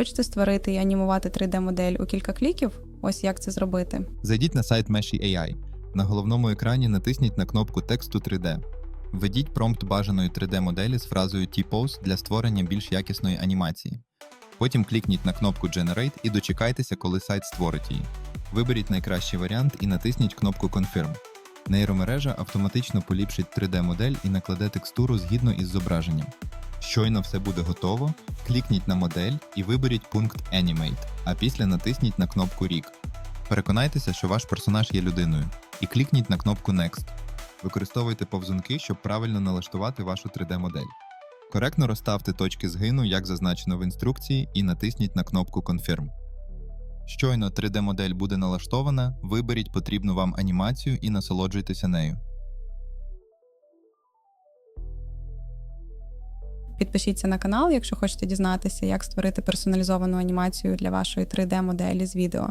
Хочете створити і анімувати 3D-модель у кілька кліків? Ось як це зробити. Зайдіть на сайт Meshi.ai. На головному екрані натисніть на кнопку тексту 3D. Введіть промпт бажаної 3D-моделі з фразою T-Pose для створення більш якісної анімації. Потім клікніть на кнопку Generate і дочекайтеся, коли сайт створить її. Виберіть найкращий варіант і натисніть кнопку Confirm. Нейромережа автоматично поліпшить 3D-модель і накладе текстуру згідно із зображенням. Щойно все буде готово, клікніть на модель і виберіть пункт Animate, а після натисніть на кнопку Rig. Переконайтеся, що ваш персонаж є людиною, і клікніть на кнопку Next. Використовуйте повзунки, щоб правильно налаштувати вашу 3D-модель. Коректно розставте точки згину, як зазначено в інструкції, і натисніть на кнопку Confirm. Щойно 3D-модель буде налаштована, виберіть потрібну вам анімацію і насолоджуйтеся нею. Підпишіться на канал, якщо хочете дізнатися, як створити персоналізовану анімацію для вашої 3D-моделі з відео.